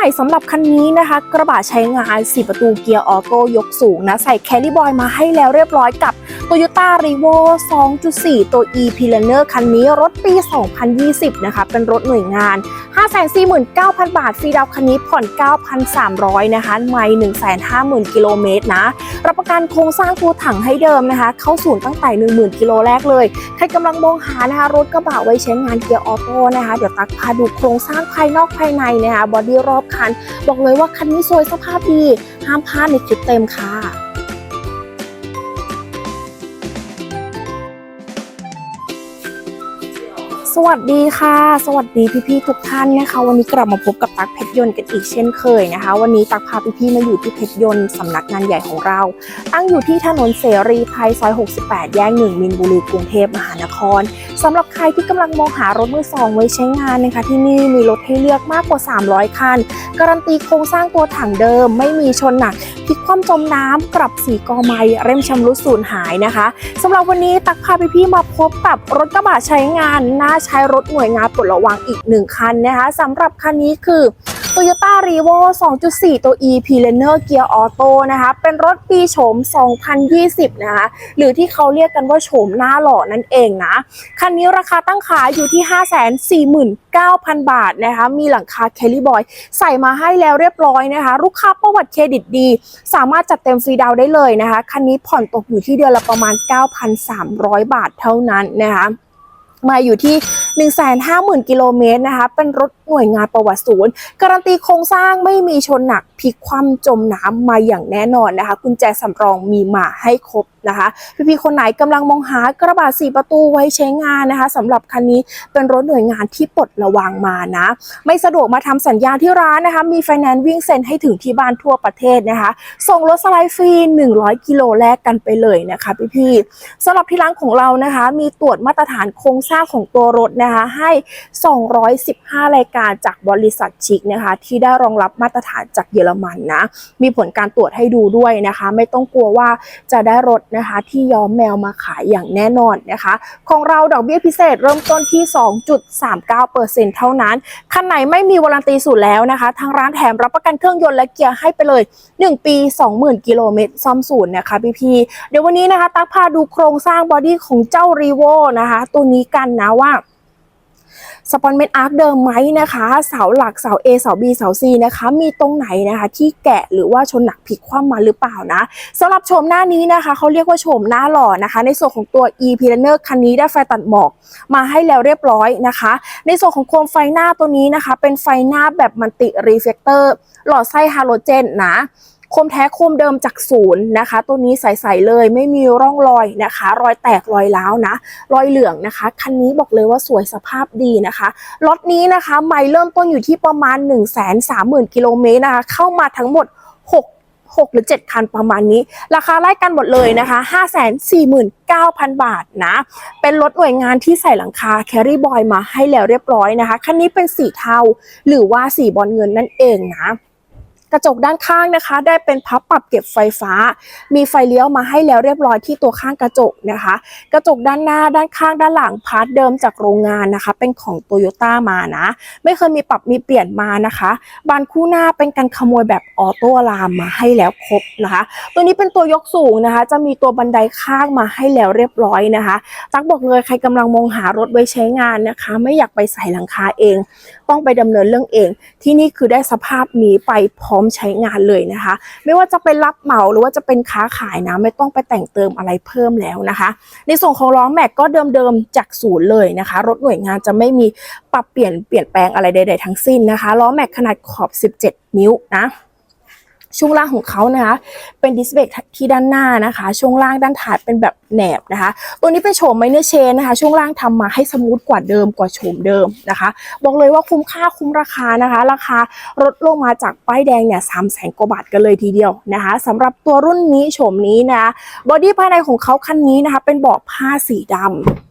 ม่สำหรับคันนี้นะคะ กระบะใช้งาน 4 ประตูเกียร์ออโต้ยกสูงนะ ใส่แคล r ่บอยมาให้แล้วเรียบร้อยกับ Toyota r e v o 2.4 ตัว e p l a n e r คันนี้รถปี 2020 นะคะ เป็นรถหน่วยงาน 549,000 บาท ฟรีดาวคันนี้ผ่อน 9,300 นะคะ ไม่150,000 กิโลเมตรนะ รับประกันโครงสร้างตัวถังให้เดิมนะคะ เข้าศูนย์ตั้งแต่ 10,000 กิโลแรกเลย ใครกำลังมองหานะคะ รถกระบะไว้ใช้งานเกียร์ออโต้นะคะ เดี๋ยวตักพาดูโครงสร้างภายนอกภายในนะคะ บอดี้รอบคัน บอกเลยว่าคันนี้สวยสภาพดี ห้ามพลาดในคลิปเต็มค่ะ สวัสดีค่ะ สวัสดีพี่ๆทุกท่านนะคะ วันนี้กลับมาพบกับตักเพชรยนต์กันอีกเช่นเคยนะคะ วันนี้ตักพาพี่ๆมาอยู่ที่เพชรยนต์สำนักงานใหญ่ของเรา ตั้งอยู่ที่ถนนเสรีไทยซอย 68 แยกหนึ่งมินบุรีกรุงเทพมหานครสำหรับใครที่กำลังมองหารถมือสองไว้ใช้งานนะคะ ที่นี่มีรถให้เลือกมากกว่า 300 คัน การันตีโครงสร้างตัวถังเดิม ไม่มีชนหนักพลิกคว่ำจมน้ำกลับสีกอไม้เร่มชำรุดสูญหายนะคะสำหรับวันนี้ตักพาพี่ๆมาพบกับรถกระบะใช้งานน่าใช้รถหน่วยงานปลดระวางอีกหนึ่งคันนะคะสำหรับคันนี้คือ Toyota r e v o 2.4 ตัว e p l a n e r เกียร์ออโต้นะคะ เป็นรถปีโฉม 2020 นะคะ หรือที่เขาเรียกกันว่าโฉมหน้าหล่อนั่นเองนะ คันนี้ราคาตั้งขายอยู่ที่ 549,000 บาทนะคะ มีหลังคาเคลลี่บอยใส่มาให้แล้วเรียบร้อยนะคะ ลูกค้าประวัติเครดิตดี สามารถจัดเต็มฟรีดาวได้เลยนะคะ คันนี้ผ่อนตกอยู่ที่เดือนละประมาณ 9,300 บาทเท่านั้นนะคะ มาอยู่ที่150,000 กิโลเมตรนะคะ เป็นรถหน่วยงานประวัติศูนย์ การันตีโครงสร้างไม่มีชนหนักพลิกคว่ำจมน้ำมาอย่างแน่นอนนะคะ กุญแจสำรองมีมาให้ครบนะคะ พี่ๆคนไหนกำลังมองหากระบะสี่ประตูไว้ใช้งานนะคะสำหรับคันนี้เป็นรถหน่วยงานที่ปลดระวางมานะ ไม่สะดวกมาทำสัญญาที่ร้านนะคะ มีไฟแนนซ์วิ่งเซ็นให้ถึงที่บ้านทั่วประเทศนะคะ ส่งรถสไลด์ฟรี 100 กิโลแรกกันไปเลยนะคะพี่ๆสำหรับที่ร้านของเรานะคะ มีตรวจมาตรฐานโครงสร้างของตัวรถนะคะให้ 215 รายการจากบริษัทชิกนะคะ ที่ได้รองรับมาตรฐานจากเยอรมันนะมีผลการตรวจให้ดูด้วยนะคะ ไม่ต้องกลัวว่าจะได้รถนะคะที่ย้อมแมวมาขายอย่างแน่นอนนะคะ ของเราดอกเบี้ยพิเศษเริ่มต้นที่ 2.39%เท่านั้นคันไหนไม่มีวารันตีสูตรแล้วนะคะ ทางร้านแถมรับประกันเครื่องยนต์และเกียร์ให้ไปเลย 1 ปี 20,000 กิโลเมตรซ่อมศูนย์นะคะพี่ๆเดี๋ยววันนี้นะคะ ตักพาดูโครงสร้างบอดี้ของเจ้ารีโวนะคะ ตัวนี้กันนะว่า สปอนเมนอาร์คเดิมไหมนะคะ เสาหลักเสา A เสา B เสา C นะคะ มีตรงไหนนะคะ ที่แกะหรือว่าชนหนักพลิกคว่ำมาหรือเปล่านะสำหรับโฉมหน้านี้นะคะเขาเรียกว่าโฉมหน้าหล่อนะคะ ในส่วนของตัว e p l a n e r คันนี้ได้ไฟตัดหมอกมาให้แล้วเรียบร้อยนะคะ ในส่วนของโคมไฟหน้าตัวนี้นะคะ เป็นไฟหน้าแบบมันติรีเฟกเตอร์หลอดไส้ฮาโลเจนนะ โคมแท้โคมเดิมจากศูนย์นะคะ ตัวนี้ใสๆเลยไม่มีร่องรอยนะคะ รอยแตกรอยร้าวนะ รอยเหลืองนะคะคันนี้บอกเลยว่าสวยสภาพดีนะคะรถนี้นะคะไม่เริ่มต้นอยู่ที่ประมาณ 1 3 0 0 0 0กิโลเมตรนะคะเข้ามาทั้งหมด 6 6 หรือ 7 คันประมาณนี้ ราคาไล่กันหมดเลยนะคะ 549,000 บาทนะ เป็นรถหน่วยงานที่ใส่หลังคาแครี่บอยมาให้แล้วเรียบร้อยนะคะ คันนี้เป็นสีเทาหรือว่าสีบอลเงินนั่นเองนะ กระจกด้านข้างนะคะ ได้เป็นพับปรับเก็บไฟฟ้า มีไฟเลี้ยวมาให้แล้วเรียบร้อยที่ตัวข้างกระจกนะคะ กระจกด้านหน้าด้านข้างด้านหลังพาร์ทเดิมจากโรงงานนะคะ เป็นของโตโยต้ามานะ ไม่เคยมีปรับมีเปลี่ยนมานะคะ บานคู่หน้าเป็นการขโมยแบบออโต้อะลามมาให้แล้วครบนะคะ ตัวนี้เป็นตัวยกสูงนะคะ จะมีตัวบันไดข้างมาให้แล้วเรียบร้อยนะคะ ตักบอกเลยใครกำลังมองหารถไว้ใช้งานนะคะ ไม่อยากไปใส่หลังคาเอง ต้องไปดำเนินเรื่องเอง ที่นี่คือได้สภาพนี้ไปพร้อมใช้งานเลยนะคะ ไม่ว่าจะเป็นรับเหมาหรือว่าจะเป็นค้าขายนะไม่ต้องไปแต่งเติมอะไรเพิ่มแล้วนะคะ ในส่วนของล้อแม็กก็เดิมๆจากศูนย์เลยนะคะ รถหน่วยงานจะไม่มีปรับเปลี่ยนเปลี่ยนแปลงอะไรใด ๆ ทั้งสิ้นนะคะล้อแม็กขนาดขอบ 17 นิ้วนะ ช่วงล่างของเขานะคะเป็นดิสเบรกที่ด้านหน้านะคะ ช่วงล่างด้านท้ายเป็นแบบแหนบนะคะ ตัวนี้เป็นโฉมไมเนอร์เชนนะคะ ช่วงล่างทำมาให้สมูทกว่าเดิมกว่าโฉมเดิมนะคะ บอกเลยว่าคุ้มค่าคุ้มราคานะคะ ราคารถลงมาจากป้ายแดงเนี่ยสามแสนกว่าบาทกันเลยทีเดียวนะคะสำหรับตัวรุ่นนี้โฉมนี้นะบอดี้ภายในของเขาคันนี้นะคะ เป็นเบาะผ้าสีดำ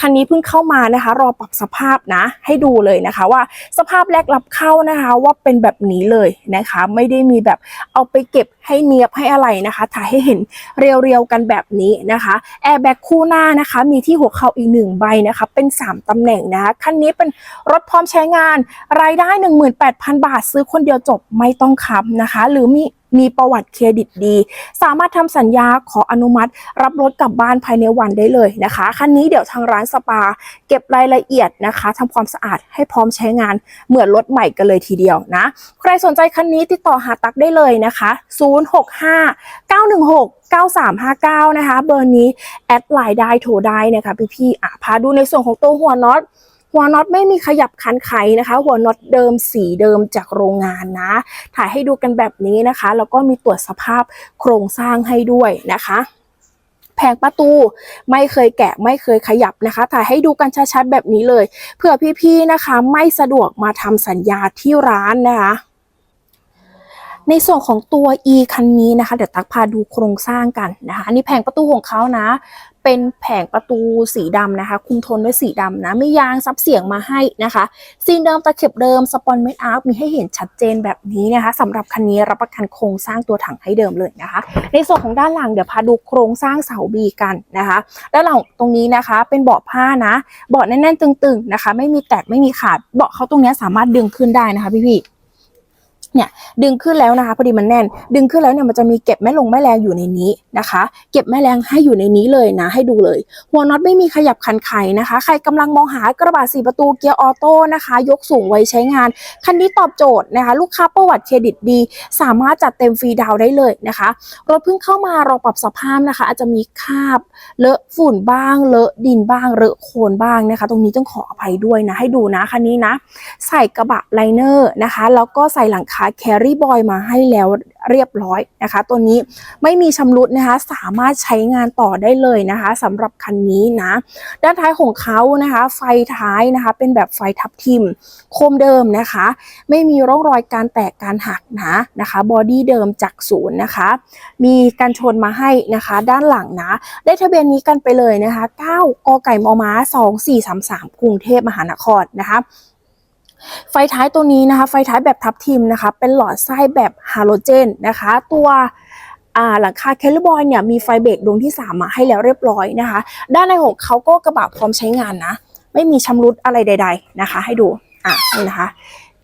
คันนี้เพิ่งเข้ามานะคะ รอปรับสภาพนะ ให้ดูเลยนะคะว่าสภาพแรกรับเข้านะคะว่าเป็นแบบนี้เลยนะคะ ไม่ได้มีแบบเอาไปเก็บให้เนียบให้อะไรนะคะ ถ่ายให้เห็นเรียวๆกันแบบนี้นะคะแอร์แบ็กคู่หน้านะคะ มีที่หัวเข่าอีกหนึ่งใบนะคะ เป็น 3ตำแหน่งนะคะคันนี้เป็นรถพร้อมใช้งาน รายได้ 18,000 บาท ซื้อคนเดียวจบไม่ต้องค้ำนะคะ หรือมี มีประวัติเครดิตดี สามารถทำสัญญาขออนุมัติ รับรถกลับบ้านภายในวันได้เลยนะคะคันนี้เดี๋ยวทางร้านสปา เก็บรายละเอียดนะคะทำความสะอาดให้พร้อมใช้งานเหมือนรถใหม่กันเลยทีเดียวนะ ใครสนใจคันนี้ติดต่อหาตักได้เลยนะคะ 065 916 9359 นะคะ เบอร์นี้แอดไลน์ได้โทรได้นะคะพี่ๆอะพาดูในส่วนของตัวหัวน็อต หัวน็อตไม่มีขยับคันไขนะคะ หัวน็อตเดิมสีเดิมจากโรงงานนะ ถ่ายให้ดูกันแบบนี้นะคะ แล้วก็มีตรวจสภาพโครงสร้างให้ด้วยนะคะแผงประตูไม่เคยแกะไม่เคยขยับนะคะ ถ่ายให้ดูกันชัดๆแบบนี้เลย เผื่อพี่ๆนะคะ ไม่สะดวกมาทำสัญญาที่ร้านนะคะในส่วนของตัว e คันนี้นะคะ เดี๋ยวตักพาดูโครงสร้างกันนะคะนนี้แผงประตูของเขานะ เป็นแผงประตูสีดำนะคะ คุมโทนด้วยสีดำนะไม่ยางซับเสียงมาให้นะคะซีนเดิมตะเข็บเดิมสปอนเมดอาร์มีให้เห็นชัดเจนแบบนี้นะคะสำหรับคันนี้รับประกันโครงสร้างตัวถังให้เดิมเลยนะคะ ในส่วนของด้านหลังเดี๋ยวพาดูโครงสร้างเสาบีกันนะคะด้านหลังตรงนี้นะคะ เป็นเบาะผ้านะเบาะแน่นๆตึงๆนะคะ ไม่มีแตกไม่มีขาดเบาะเขาตรงเนี้ยสามารถดึงขึ้นได้นะคะพี่ๆ เนี่ยดึงขึ้นแล้วนะคะพอดีมันแน่น ดึงขึ้นแล้วเนี่ยมันจะมีเก็บแม่ลงแม่แรงอยู่ในนี้นะคะ เก็บแม่แรงให้อยู่ในนี้เลยนะให้ดูเลย หัวน็อตไม่มีขยับคันไขนะคะ ใครกำลังมองหากระบะสี่ประตูเกียร์ออโต้นะคะ ยกสูงไว้ใช้งาน คันนี้ตอบโจทย์นะคะ ลูกค้าประวัติเครดิตดี สามารถจัดเต็มฟรีดาวได้เลยนะคะรถเพิ่งเข้ามารอปรับสภาพนะคะ อาจจะมีคราบเลอะฝุ่นบ้าง เลอะดินบ้างเลอะโคลนบ้างนะคะ ตรงนี้ต้องขออภัยด้วยนะให้ดูนะคันนี้นะ ใส่กระบะไลเนอร์นะคะ แล้วก็ใส่หลังคาแครี่บอยมาให้แล้วเรียบร้อยนะคะ ตัวนี้ไม่มีชำรุดนะคะ สามารถใช้งานต่อได้เลยนะคะสำหรับคันนี้นะ ด้านท้ายของเขานะคะ ไฟท้ายนะคะ เป็นแบบไฟทับทิม โคมเดิมนะคะ ไม่มีร่องรอยการแตกการหักนะนะคะบอดี้เดิมจากศูนย์นะคะ มีการชนมาให้นะคะ ด้านหลังนะ ได้ทะเบียนนี้กันไปเลยนะคะ 9กไก่มอม้า 2433 กรุงเทพมหานครนะคะ ไฟท้ายตัวนี้นะคะ ไฟท้ายแบบทับทิมนะคะ เป็นหลอดไส้แบบฮาโลเจนนะคะ ตัวหลังคาเคลบอยเนี่ยมีไฟเบรกดวงที่ 3 มาให้แล้วเรียบร้อยนะคะ ด้านในของเขาก็กระบะพร้อมใช้งานนะ ไม่มีชำรุดอะไรใด ๆนะคะ ให้ดูอะนี่นะคะ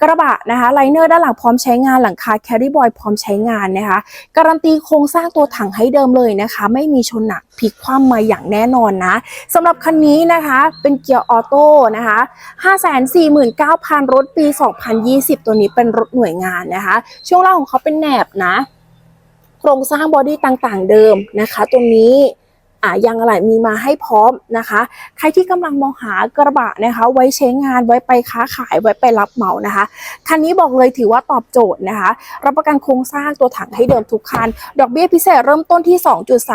กระบะนะคะไลเนอร์ด้านหลังพร้อมใช้งานหลังคาแคริบอยพร้อมใช้งานนะคะการันตีโครงสร้างตัวถังให้เดิมเลยนะคะ ไม่มีชนหนักพลิกคว่ำมาอย่างแน่นอนนะสำหรับคันนี้นะคะเป็นเกียร์ออโต้นะคะ549,000 รถปี 2020 ตัวนี้เป็นรถหน่วยงานนะคะ ช่วงล่างของเขาเป็นแหนบนะ โครงสร้างบอดี้ต่างๆเดิมนะคะ ตรงนี้ อะยางอะไหล่มีมาให้พร้อมนะคะ ใครที่กำลังมองหากระบะนะคะ ไว้ใช้งานไว้ไปค้าขายไว้ไปรับเหมานะคะคันนี้บอกเลยถือว่าตอบโจทย์นะคะ รับประกันโครงสร้างตัวถังให้เดิมทุกคัน ดอกเบี้ยพิเศษเริ่มต้นที่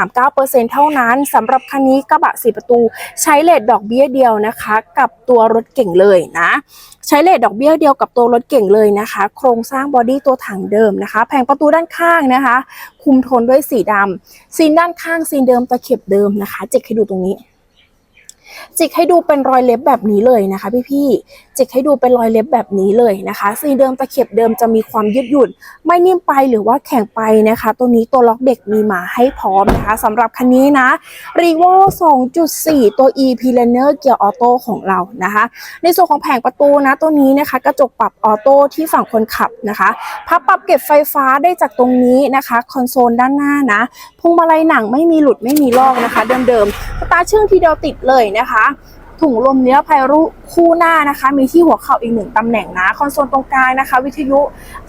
2.39%เท่านั้นสำหรับคันนี้กระบะ4ประตู ใช้เลทดอกเบี้ยเดียวนะคะ กับตัวรถเก่งเลยนะใช้เลทดอกเบี้ยเดียวกับตัวรถเก่งเลยนะคะ โครงสร้างบอดี้ตัวถังเดิมนะคะ แผงประตูด้านข้างนะคะคุมโทนด้วยสีดำซีนด้านข้างซีนเดิมตะเข็บเดิมนะคะ เจ็กให้ดูตรงนี้ จิกให้ดูเป็นรอยเล็บแบบนี้เลยนะคะ พี่ๆจิกให้ดูเป็นรอยเล็บแบบนี้เลยนะคะซีเดิมตะเข็บเดิมจะมีความยืดหยุ่น ไม่นิ่มไปหรือว่าแข็งไปนะคะ ตัวนี้ตัวล็อกเด็กมีมาให้พร้อมนะคะสำหรับคันนี้นะ r e v o 2.4 ตัว e p l a n e r เกียร์ออโต้ของเรานะคะ ในส่วนของแผงประตูนะตัวนี้นะคะ กระจกปรับออโต้ที่ฝั่งคนขับนะคะพับปรับเก็บไฟฟ้าได้จากตรงนี้นะคะ คอนโซลด้านหน้านะพวงมาลัยหนังไม่มีหลุดไม่มีลอกนะคะ เดิมๆตาเชื่องทีเดียวติดเลยนะคะ ถุงลมเนิรภัยรูคู่หน้านะคะ มีที่หัวเข่าอีกหนึ่งตำแหน่งนะ คอนโซลตรงกลางนะคะ วิทยุ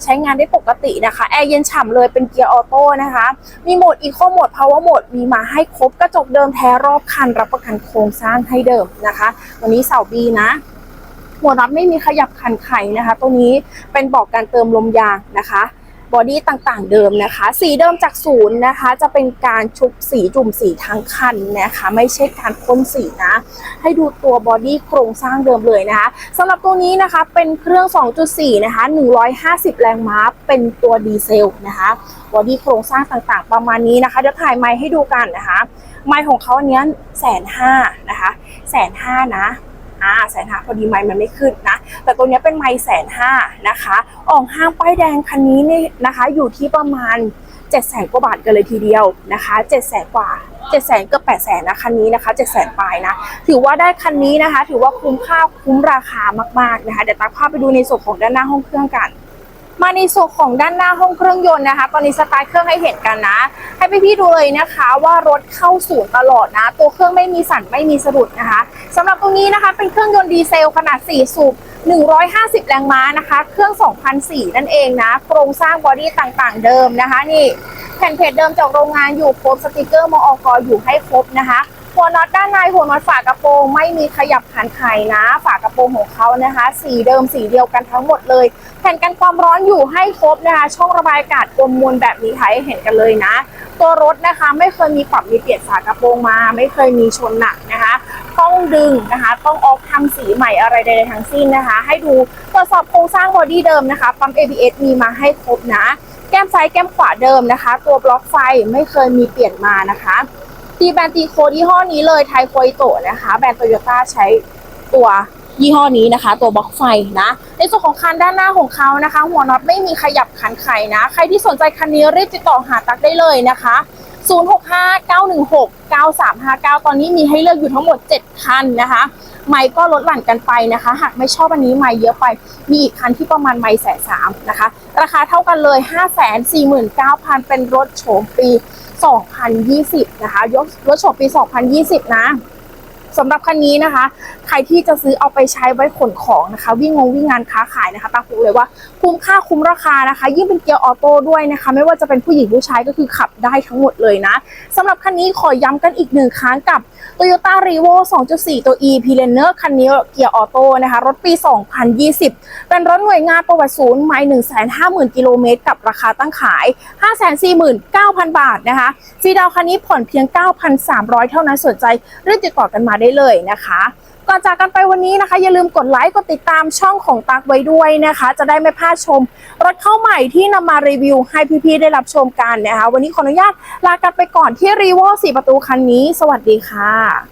ใช้งานได้ปกตินะคะ แอร์เย็นฉ่ำเลยเป็นเกียร์ออโต้นะคะ มีโหมดอีโคโหมดพาวเวอร์โหมดมีมาให้ครบกระจกเดิมแท้รอบคัน รับประกันโครงสร้างให้เดิมนะคะ วันนี้เสาบีนะหัวน็อตไม่มีขยับคันไขนะคะ ตัวนี้เป็นบอกการเติมลมยางนะคะ บอดี้ต่างๆ เดิมนะคะ สีเดิมจากศูนย์นะคะ จะเป็นการชุบสีจุ่มสีทั้งคันนะคะ ไม่ใช่การพ่นสีนะ ให้ดูตัวบอดี้โครงสร้างเดิมเลยนะคะสำหรับตัวนี้นะคะเป็นเครื่อง 2.4 นะคะ 150 แรงม้าเป็นตัวดีเซลนะคะบอดี้โครงสร้างต่างๆ ประมาณนี้นะคะเดี๋ยวถ่ายไม้ให้ดูกันนะคะ ไมค์ของเขาอันเนี้ยแสนห้านะคะแสนห้านะ อ่าแสนห้าพอดีไม้มันไม่ขึ้นนะ แต่ตัวนี้เป็นไม้แสนห้านะคะอ่องห้างป้ายแดงคันนี้นี่นะคะ อยู่ที่ประมาณ7จ็ดแสนกว่าบาทกันเลยทีเดียวนะคะ7จ็ดแสนกว่า7จ็ดแสนเกือบแปดแสนนะคันนี้นะคะ7จ็ดแสนปลายนะ ถือว่าได้คันนี้นะคะ ถือว่าคุ้มค่าคุ้มราคามากๆนะคะ เดี๋ยวตักพาไปดูในส่วนของด้านหน้าห้องเครื่องกัน มาในส่วนของด้านหน้าห้องเครื่องยนต์นะคะ ตอนนี้สตาร์ทเครื่องให้เห็นกันนะ ให้พี่ๆดูเลยนะคะว่ารถเข้าศูนย์ตลอดนะ ตัวเครื่องไม่มีสั่นไม่มีสะดุดนะคะสำหรับตรงนี้นะคะเป็นเครื่องยนต์ดีเซลขนาด 4 สูบ150 แรงม้านะคะ เครื่อง 2004 นั่นเองนะ โครงสร้างบอดี้ต่างๆ เดิมนะคะ นี่แผ่นเพจเดิมจากโรงงานอยู่ครบสติกเกอร์มอกอยู่ให้ครบนะคะ หัวน็อตด้านในหัวน็อตฝากระโปรงไม่มีขยับขันไขนะ ฝากระโปรงของเขานะคะ สีเดิมสีเดียวกันทั้งหมดเลย แผ่นกันความร้อนอยู่ให้ครบนะคะ ช่องระบายอากาศกลมมวลแบบนี้ถ่ายให้เห็นกันเลยนะ ตัวรถนะคะไม่เคยมีปรับมีเปลี่ยนฝากระโปรงมา ไม่เคยมีชนหนักนะคะ ต้องดึงนะคะ ต้องออกทำสีใหม่อะไรใดๆทั้งสิ้นนะคะ ให้ดูตรวจสอบโครงสร้างบอดี้เดิมนะคะปั๊ม ABS มีมาให้ครบนะ แก้มซ้ายแก้มขวาเดิมนะคะ ตัวบล็อกไฟไม่เคยมีเปลี่ยนมานะคะ ตีแบรนด์ตีโคยี่ห้อนี้เลยไทโคอิโตะนะคะ แบรนด์โตโยต้าใช้ตัวยี่ห้อนี้นะคะ ตัวบล็อกไฟนะ ในส่วนของคันด้านหน้าของเขานะคะ หัวน็อตไม่มีขยับขันไขนะ ใครที่สนใจคันนี้รีบติดต่อหาตักได้เลยนะคะ 0659169359 ตอนนี้มีให้เลือกอยู่ทั้งหมด 7 คันนะคะ ไม่ก็ลดหลั่นกันไปนะคะ หากไม่ชอบอันนี้ไม่เยอะไป มีอีกคันที่ประมาณไม่แสนสามนะคะ ราคาเท่ากันเลย 5 4 9 0 0 0 เป็นรถโฉมปี 2020 นะคะ ยกรถโฉบปี 2020 นะ สำหรับคันนี้นะคะ ใครที่จะซื้อเอาไปใช้ไว้ขนของนะคะ วิ่งงงวิ่งงานค้าขายนะคะตามพูเลยว่าคุ้มค่าคุ้มราคานะคะ ยิ่งเป็นเกียร์ออโต้ด้วยนะคะ ไม่ว่าจะเป็นผู้หญิงผู้ชายก็คือขับได้ทั้งหมดเลยนะสำหรับคันนี้ขอย้ำกันอีกหนึ่งครั้งกับ Toyota r e v o 2.4 ตัว e p l a n e r คันนี้เกียร์ออโต้นะคะ รถปี 2020 เป็นรถหน่วยงานประวัติศูนย์ไม่150,000 กิโลเมตรกับราคาตั้งขาย 549,000 บาทนะคะซีดาวคันนี้ผ่อนเพียง 9,300 เท่านั้นสนใจรีบติดต่อกันมาได้เลยนะคะก่อนจากกันไปวันนี้นะคะ อย่าลืมกดไลค์กดติดตามช่องของตักไว้ด้วยนะคะ จะได้ไม่พลาดชม รถเข้าใหม่ที่นำมารีวิวให้พี่ๆได้รับชมกันนะคะ วันนี้ขออนุญาตลากันไปก่อนที่รีโว4ประตูคันนี้ สวัสดีค่ะ